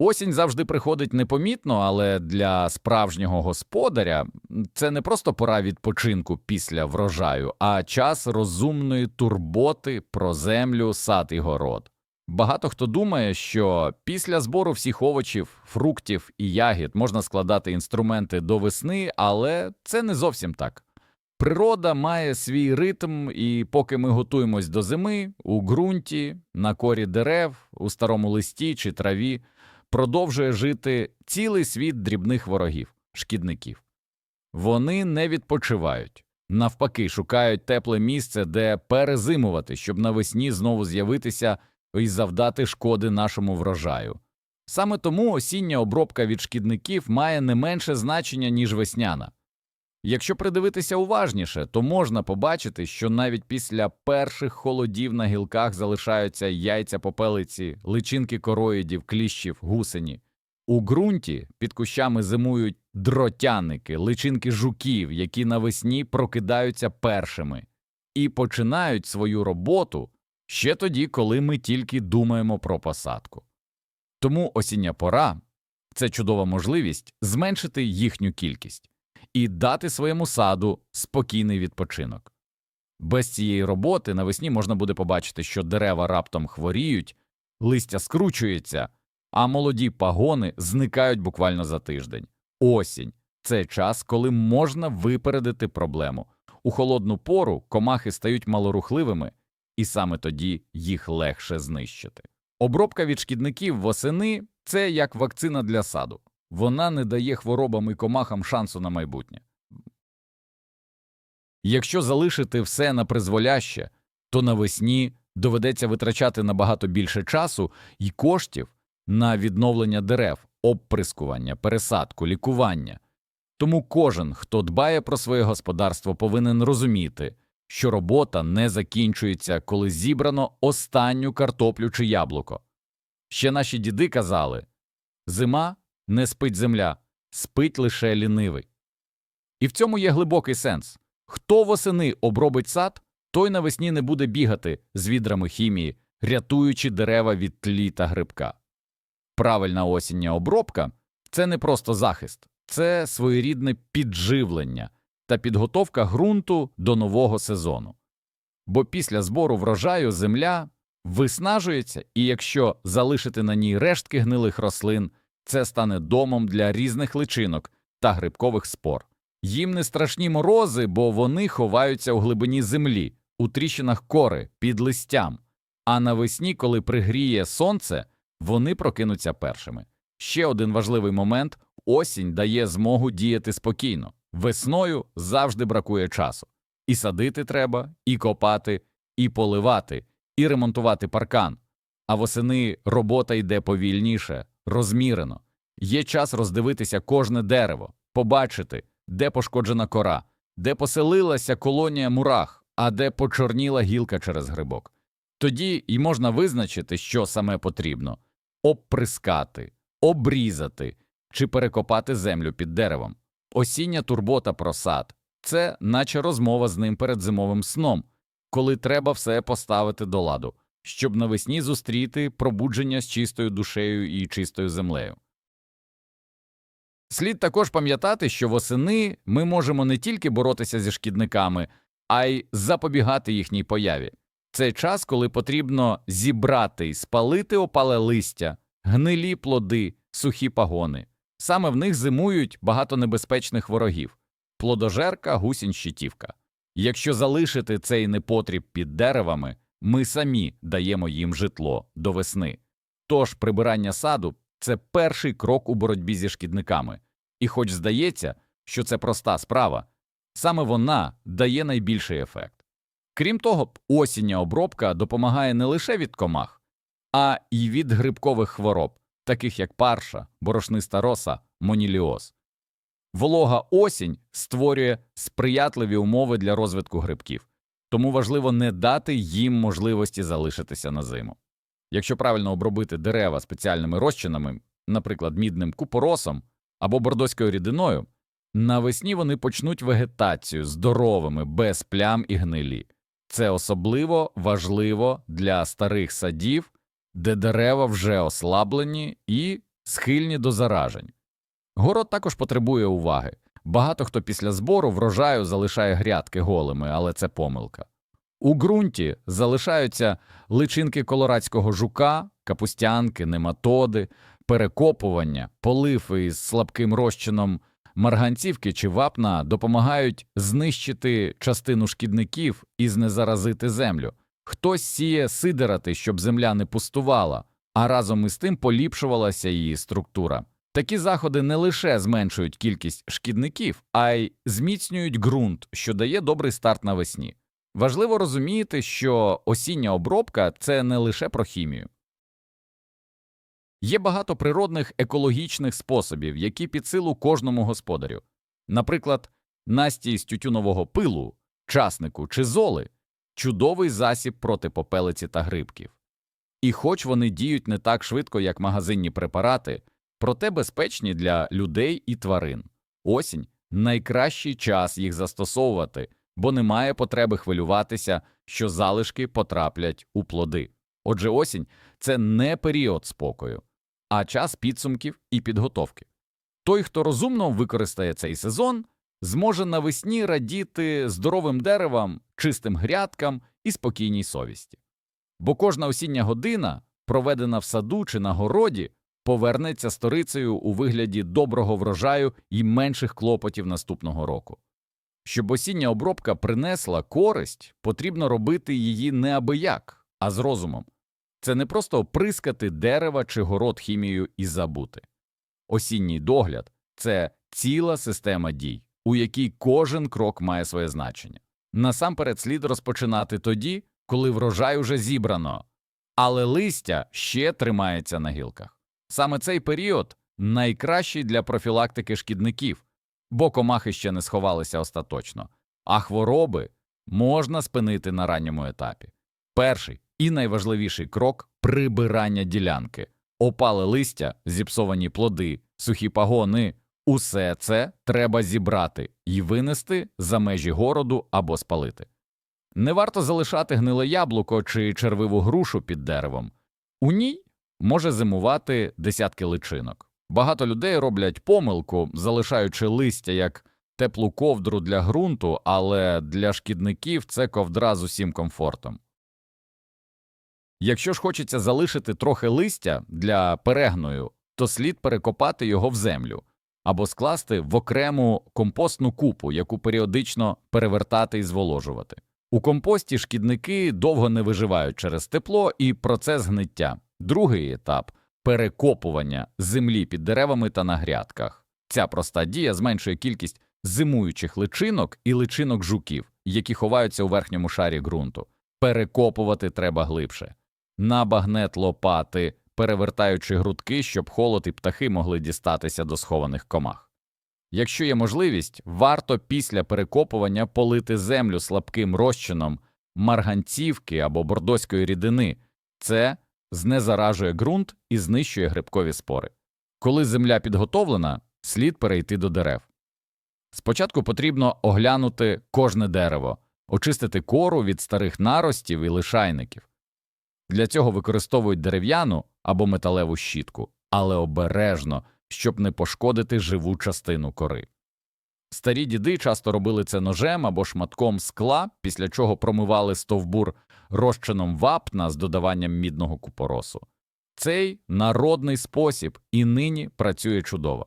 Осінь завжди приходить непомітно, але для справжнього господаря це не просто пора відпочинку після врожаю, а час розумної турботи про землю, сад і город. Багато хто думає, що після збору всіх овочів, фруктів і ягід можна складати інструменти до весни, але це не зовсім так. Природа має свій ритм, і поки ми готуємось до зими, у ґрунті, на корі дерев, у старому листі чи траві, продовжує жити цілий світ дрібних ворогів, шкідників. Вони не відпочивають, навпаки, шукають тепле місце, де перезимувати, щоб навесні знову з'явитися і завдати шкоди нашому врожаю. Саме тому осіння обробка від шкідників має не менше значення, ніж весняна. Якщо придивитися уважніше, то можна побачити, що навіть після перших холодів на гілках залишаються яйця попелиці, личинки короїдів, кліщів, гусені. У ґрунті під кущами зимують дротяники, личинки жуків, які навесні прокидаються першими і починають свою роботу ще тоді, коли ми тільки думаємо про посадку. Тому осіння пора це чудова можливість зменшити їхню кількість і дати своєму саду спокійний відпочинок. Без цієї роботи навесні можна буде побачити, що дерева раптом хворіють, листя скручується, а молоді пагони зникають буквально за тиждень. Осінь це час, коли можна випередити проблему. У холодну пору комахи стають малорухливими, і саме тоді їх легше знищити. Обробка від шкідників восени це як вакцина для саду. Вона не дає хворобам і комахам шансу на майбутнє. Якщо залишити все на призволяще, то навесні доведеться витрачати набагато більше часу і коштів на відновлення дерев, обприскування, пересадку, лікування. Тому кожен, хто дбає про своє господарство, повинен розуміти, що робота не закінчується, коли зібрано останню картоплю чи яблуко. Ще наші діди казали зима не спить земля, спить лише лінивий. І в цьому є глибокий сенс хто восени обробить сад, той навесні не буде бігати з відрами хімії, рятуючи дерева від тлі та грибка. Правильна осіння обробка це не просто захист, це своєрідне підживлення та підготовка ґрунту до нового сезону. Бо після збору врожаю земля виснажується, і якщо залишити на ній рештки гнилих рослин, це стане домом для різних личинок та грибкових спор. Їм не страшні морози, бо вони ховаються у глибині землі, у тріщинах кори, під листям, а навесні, коли пригріє сонце, вони прокинуться першими. Ще один важливий момент осінь дає змогу діяти спокійно. Весною завжди бракує часу. І садити треба, і копати, і поливати, і ремонтувати паркан. А восени робота йде повільніше, розмірено. Є час роздивитися кожне дерево, побачити, де пошкоджена кора, де поселилася колонія мурах, а де почорніла гілка через грибок. Тоді й можна визначити, що саме потрібно обприскати, обрізати чи перекопати землю під деревом. Осіння турбота про сад це наче розмова з ним перед зимовим сном, коли треба все поставити до ладу, щоб навесні зустріти пробудження з чистою душею і чистою землею. Слід також пам'ятати, що восени ми можемо не тільки боротися зі шкідниками, а й запобігати їхній появі. Це час, коли потрібно зібрати і спалити опале листя, гнилі плоди, сухі пагони. Саме в них зимують багато небезпечних ворогів плодожерка, гусінь, щитівка. Якщо залишити цей непотріб під деревами, ми самі даємо їм житло до весни. Тож прибирання саду це перший крок у боротьбі зі шкідниками, і хоч здається, що це проста справа, саме вона дає найбільший ефект. Крім того, осіння обробка допомагає не лише від комах, а й від грибкових хвороб, таких як парша, борошниста роса, моніліоз. Волога осінь створює сприятливі умови для розвитку грибків, тому важливо не дати їм можливості залишитися на зиму. Якщо правильно обробити дерева спеціальними розчинами, наприклад, мідним купоросом або бордоською рідиною, навесні вони почнуть вегетацію здоровими, без плям і гнилі. Це особливо важливо для старих садів, де дерева вже ослаблені і схильні до заражень. Город також потребує уваги. Багато хто після збору врожаю залишає грядки голими, але це помилка. У ґрунті залишаються личинки колорадського жука, капустянки, нематоди, перекопування, полив із слабким розчином марганцівки чи вапна допомагають знищити частину шкідників і знезаразити землю. Хтось сіє сидирати, щоб земля не пустувала, а разом із тим поліпшувалася її структура. Такі заходи не лише зменшують кількість шкідників, а й зміцнюють ґрунт, що дає добрий старт навесні. Важливо розуміти, що осіння обробка це не лише про хімію. Є багато природних екологічних способів, які під силу кожному господарю. Наприклад, настій з тютюнового пилу, часнику чи золи чудовий засіб проти попелиці та грибків. І хоч вони діють не так швидко, як магазинні препарати, проте безпечні для людей і тварин. Осінь найкращий час їх застосовувати, бо немає потреби хвилюватися, що залишки потраплять у плоди. Отже, осінь це не період спокою, а час підсумків і підготовки. Той, хто розумно використає цей сезон, зможе навесні радіти здоровим деревам, чистим грядкам і спокійній совісті. Бо кожна осіння година, проведена в саду чи на городі, повернеться сторицею у вигляді доброго врожаю і менших клопотів наступного року. Щоб осіння обробка принесла користь, потрібно робити її не абияк, а з розумом. Це не просто прискати дерева чи город хімією і забути. Осінній догляд це ціла система дій, у якій кожен крок має своє значення. Насамперед слід розпочинати тоді, коли врожай уже зібрано, але листя ще тримається на гілках. Саме цей період найкращий для профілактики шкідників, бо комахи ще не сховалися остаточно, а хвороби можна спинити на ранньому етапі. Перший і найважливіший крок прибирання ділянки, опале листя, зіпсовані плоди, сухі пагони. Усе це треба зібрати і винести за межі городу або спалити. Не варто залишати гниле яблуко чи червиву грушу під деревом. У ній може зимувати десятки личинок. Багато людей роблять помилку, залишаючи листя як теплу ковдру для ґрунту, але для шкідників це ковдра з усім комфортом. Якщо ж хочеться залишити трохи листя для перегною, то слід перекопати його в землю або скласти в окрему компостну купу, яку періодично перевертати і зволожувати. У компості шкідники довго не виживають через тепло і процес гниття. Другий етап перекопування землі під деревами та на грядках. Ця проста дія зменшує кількість зимуючих личинок і личинок жуків, які ховаються у верхньому шарі ґрунту. Перекопувати треба глибше. На багнет лопати, перевертаючи грудки, щоб холод і птахи могли дістатися до схованих комах. Якщо є можливість, варто після перекопування полити землю слабким розчином марганцівки або бордоської рідини. Це знезаражує ґрунт і знищує грибкові спори. Коли земля підготовлена, слід перейти до дерев. Спочатку потрібно оглянути кожне дерево, очистити кору від старих наростів і лишайників. Для цього використовують дерев'яну або металеву щітку, але обережно, щоб не пошкодити живу частину кори. Старі діди часто робили це ножем або шматком скла, після чого промивали стовбур розчином вапна з додаванням мідного купоросу. Цей народний спосіб і нині працює чудово.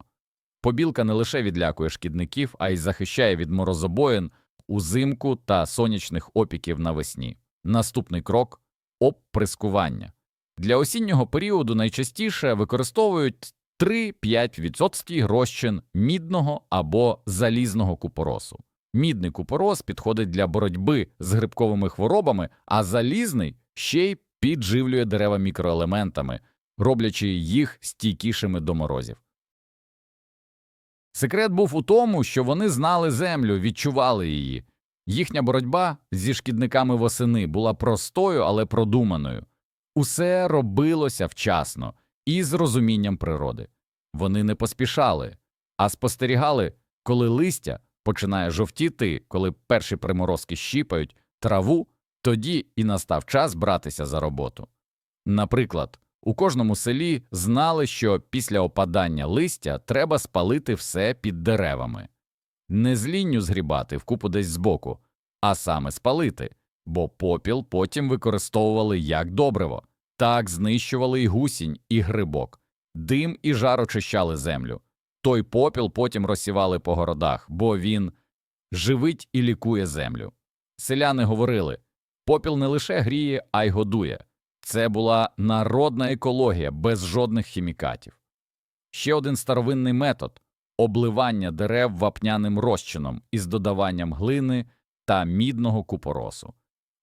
Побілка не лише відлякує шкідників, а й захищає від морозобоїн узимку та сонячних опіків навесні. Наступний крок оприскування. Для осіннього періоду найчастіше використовують 3-5% розчин мідного або залізного купоросу. Мідний купорос підходить для боротьби з грибковими хворобами, а залізний ще й підживлює дерева мікроелементами, роблячи їх стійкішими до морозів. Секрет був у тому, що вони знали землю, відчували її. Їхня боротьба зі шкідниками восени була простою, але продуманою. Усе робилося вчасно і з розумінням природи. Вони не поспішали, а спостерігали, коли листя починає жовтіти, коли перші приморозки щіпають траву, тоді і настав час братися за роботу. Наприклад, У кожному селі знали, що після опадання листя треба спалити все під деревами. Не з лінню згрібати вкупу десь збоку, а саме спалити, бо попіл потім використовували як добриво. Так знищували і гусінь, і грибок. Дим і жар очищали землю. Той попіл потім розсівали по городах, бо він живить і лікує землю. Селяни говорили попіл не лише гріє, а й годує. Це була народна екологія без жодних хімікатів. Ще один старовинний метод обливання дерев вапняним розчином із додаванням глини та мідного купоросу.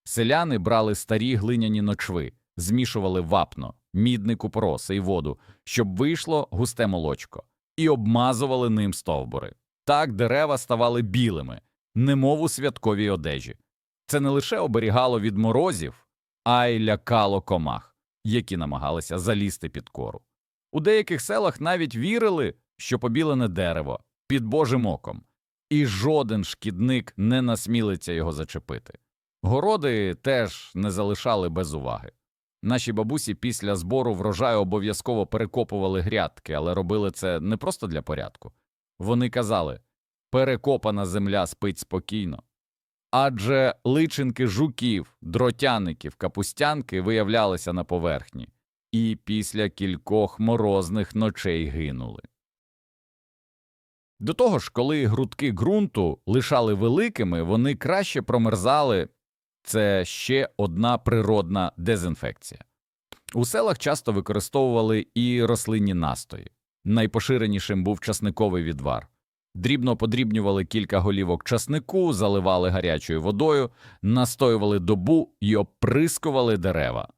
Селяни брали старі глиняні ночви, змішували вапно, мідний купорос і воду, щоб вийшло густе молочко, і обмазували ним стовбури. Так дерева ставали білими, немов у святковій одежі. Це не лише оберігало від морозів, а й лякало комах, які намагалися залізти під кору. У деяких селах навіть вірили, що побілене дерево під божим оком, і жоден шкідник не насмілиться його зачепити. Городи теж не залишали без уваги. Наші бабусі після збору врожаю обов'язково перекопували грядки, але робили це не просто для порядку. Вони казали перекопана земля спить спокійно. Адже личинки жуків, дротяників, капустянки виявлялися на поверхні і після кількох морозних ночей гинули. До того ж, коли грудки ґрунту лишали великими, вони краще промерзали це ще одна природна дезінфекція. У селах часто використовували і рослинні настої. Найпоширенішим був часниковий відвар. Дрібно подрібнювали кілька голівок часнику, заливали гарячою водою, настоювали добу і оприскували дерева.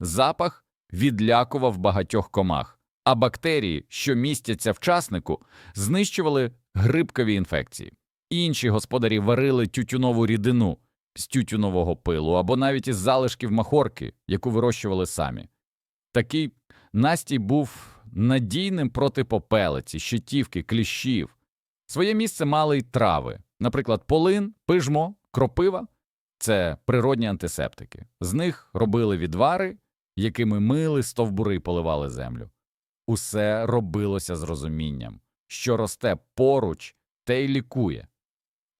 Запах відлякував багатьох комах, а бактерії, що містяться в часнику, знищували грибкові інфекції. Інші господарі варили тютюнову рідину з тютюнового пилу або навіть із залишків махорки, яку вирощували самі. Такий настій був надійним проти попелиці, щитівки, кліщів. Своє місце мали й трави, наприклад, полин, пижмо, кропива це природні антисептики. З них робили відвари, якими мили стовбури і поливали землю. Усе робилося з розумінням, що росте поруч, те й лікує.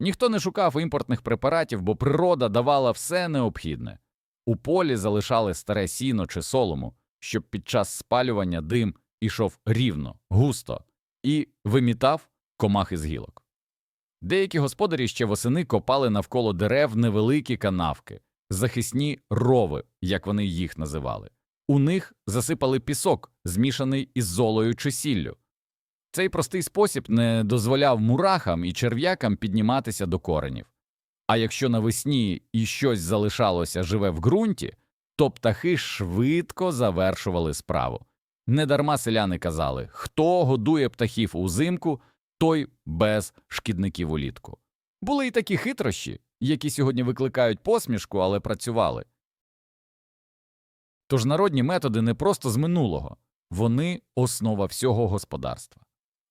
Ніхто не шукав імпортних препаратів, бо природа давала все необхідне. У полі залишали старе сіно чи солому, щоб під час спалювання дим ішов рівно, густо і вимітав комах із гілок. Деякі господарі ще восени копали навколо дерев невеликі канавки, захисні рови, як вони їх називали. У них засипали пісок, змішаний із золою чи сіллю. Цей простий спосіб не дозволяв мурахам і черв'якам підніматися до коренів. А якщо навесні і щось залишалося живе в ґрунті, то птахи швидко завершували справу. Недарма селяни казали хто годує птахів узимку, той без шкідників улітку. Були й такі хитрощі, які сьогодні викликають посмішку, але працювали. Тож народні методи не просто з минулого, вони основа всього господарства.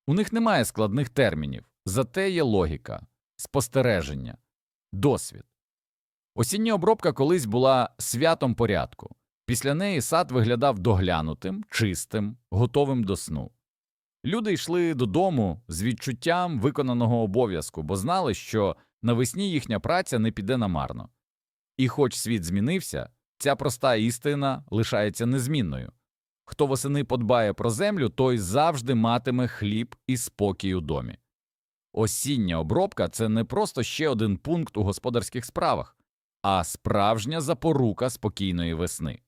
У них немає складних термінів, зате є логіка, спостереження, досвід. Осіння обробка колись була святом порядку. Після неї сад виглядав доглянутим, чистим, готовим до сну. Люди йшли додому з відчуттям виконаного обов'язку, бо знали, що навесні їхня праця не піде намарно. І хоч світ змінився, ця проста істина лишається незмінною. Хто восени подбає про землю, той завжди матиме хліб і спокій у домі. Осіння обробка це не просто ще один пункт у господарських справах, а справжня запорука спокійної весни.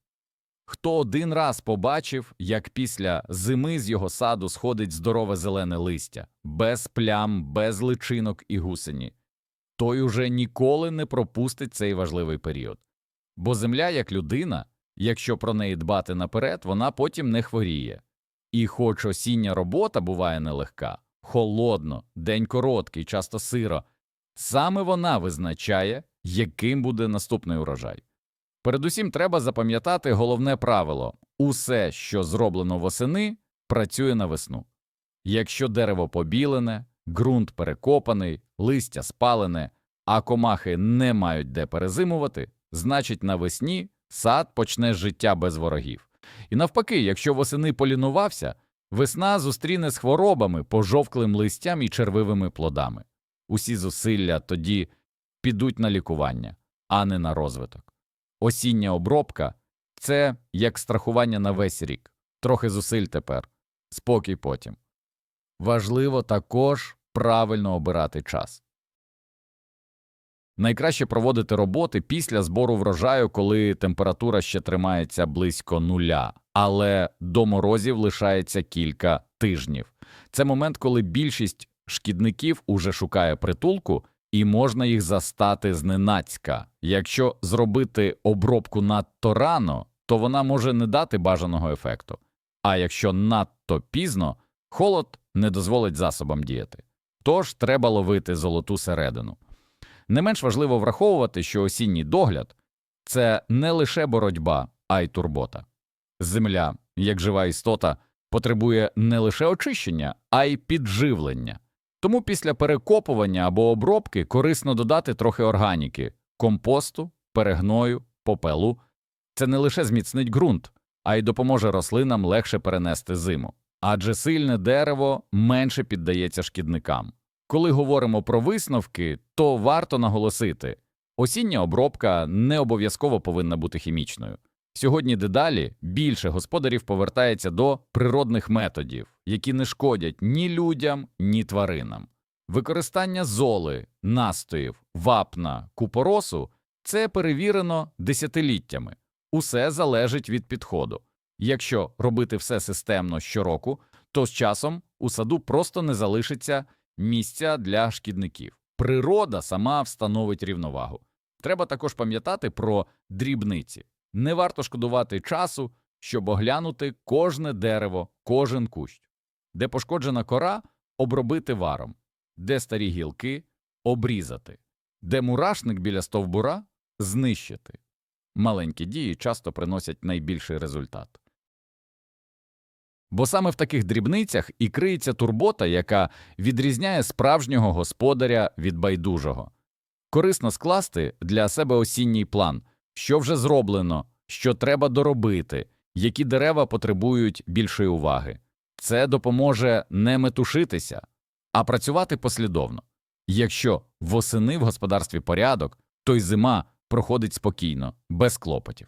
Хто один раз побачив, як після зими з його саду сходить здорове зелене листя, без плям, без личинок і гусені, той уже ніколи не пропустить цей важливий період. Бо земля, як людина, якщо про неї дбати наперед, вона потім не хворіє. І хоч осіння робота буває нелегка, холодно, день короткий, часто сиро, саме вона визначає, яким буде наступний урожай. Передусім треба запам'ятати головне правило усе, що зроблено восени, працює на весну. Якщо дерево побілене, ґрунт перекопаний, листя спалене, а комахи не мають де перезимувати, значить навесні сад почне життя без ворогів. І навпаки, якщо восени полінувався, весна зустріне з хворобами, пожовклим листям і червивими плодами. Усі зусилля тоді підуть на лікування, а не на розвиток. Осіння обробка це як страхування на весь рік. Трохи зусиль тепер, спокій потім. Важливо також правильно обирати час. Найкраще проводити роботи після збору врожаю, коли температура ще тримається близько нуля, але до морозів лишається кілька тижнів. Це момент, коли більшість шкідників уже шукає притулку, і можна їх застати зненацька. Якщо зробити обробку надто рано, то вона може не дати бажаного ефекту. А якщо надто пізно, холод не дозволить засобам діяти. Тож треба ловити золоту середину. Не менш важливо враховувати, що осінній догляд це не лише боротьба, а й турбота. Земля, як жива істота, потребує не лише очищення, а й підживлення. Тому після перекопування або обробки корисно додати трохи органіки, компосту, перегною, попелу. Це не лише зміцнить ґрунт, а й допоможе рослинам легше перенести зиму. Адже сильне дерево менше піддається шкідникам. Коли говоримо про висновки, то варто наголосити, осіння обробка не обов'язково повинна бути хімічною. Сьогодні дедалі більше господарів повертається до природних методів, які не шкодять ні людям, ні тваринам. Використання золи, настоїв, вапна, купоросу це перевірено десятиліттями. Усе залежить від підходу. Якщо робити все системно щороку, то з часом у саду просто не залишиться місця для шкідників. Природа сама встановить рівновагу. Треба також пам'ятати про дрібниці. Не варто шкодувати часу, щоб оглянути кожне дерево, кожен кущ. Де пошкоджена кора обробити варом, де старі гілки обрізати, де мурашник біля стовбура знищити. Маленькі дії часто приносять найбільший результат. Бо саме в таких дрібницях і криється турбота, яка відрізняє справжнього господаря від байдужого. Корисно скласти для себе осінній план, що вже зроблено, що треба доробити, які дерева потребують більшої уваги. Це допоможе не метушитися, а працювати послідовно. Якщо восени в господарстві порядок, то й зима проходить спокійно, без клопотів.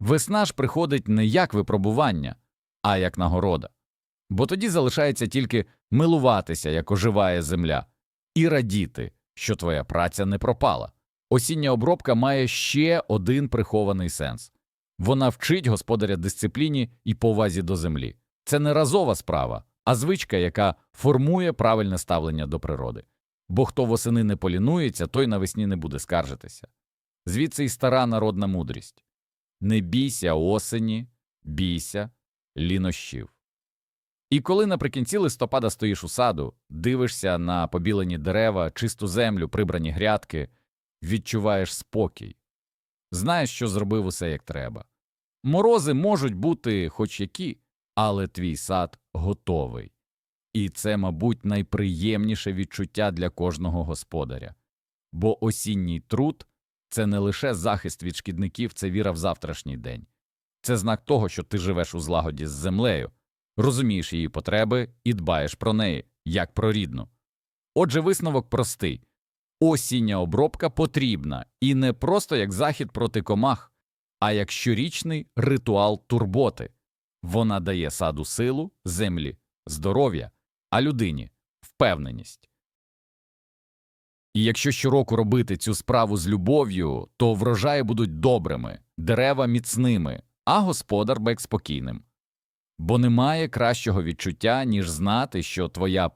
Весна ж приходить не як випробування, а як нагорода. Бо тоді залишається тільки милуватися, як оживає земля, і радіти, що твоя праця не пропала. Осіння обробка має ще один прихований сенс вона вчить господаря дисципліні і повазі до землі. Це не разова справа, а звичка, яка формує правильне ставлення до природи. Бо хто восени не полінується, той навесні не буде скаржитися. Звідси й стара народна мудрість не бійся осені, бійся лінощів. І коли наприкінці листопада стоїш у саду, дивишся на побілені дерева, чисту землю, прибрані грядки, відчуваєш спокій, знаєш, що зробив усе як треба. Морози можуть бути хоч які, але твій сад готовий. І це, мабуть, найприємніше відчуття для кожного господаря. Бо осінній труд це не лише захист від шкідників, це віра в завтрашній день. Це знак того, що ти живеш у злагоді з землею, розумієш її потреби і дбаєш про неї, як про рідну. Отже, висновок простий осіння обробка потрібна і не просто як захід проти комах, а як щорічний ритуал турботи. Вона дає саду силу, землі, здоров'я, а людині впевненість. І якщо щороку робити цю справу з любов'ю, то врожаї будуть добрими, дерева міцними, а господар бек спокійним. Бо немає кращого відчуття, ніж знати, що твоя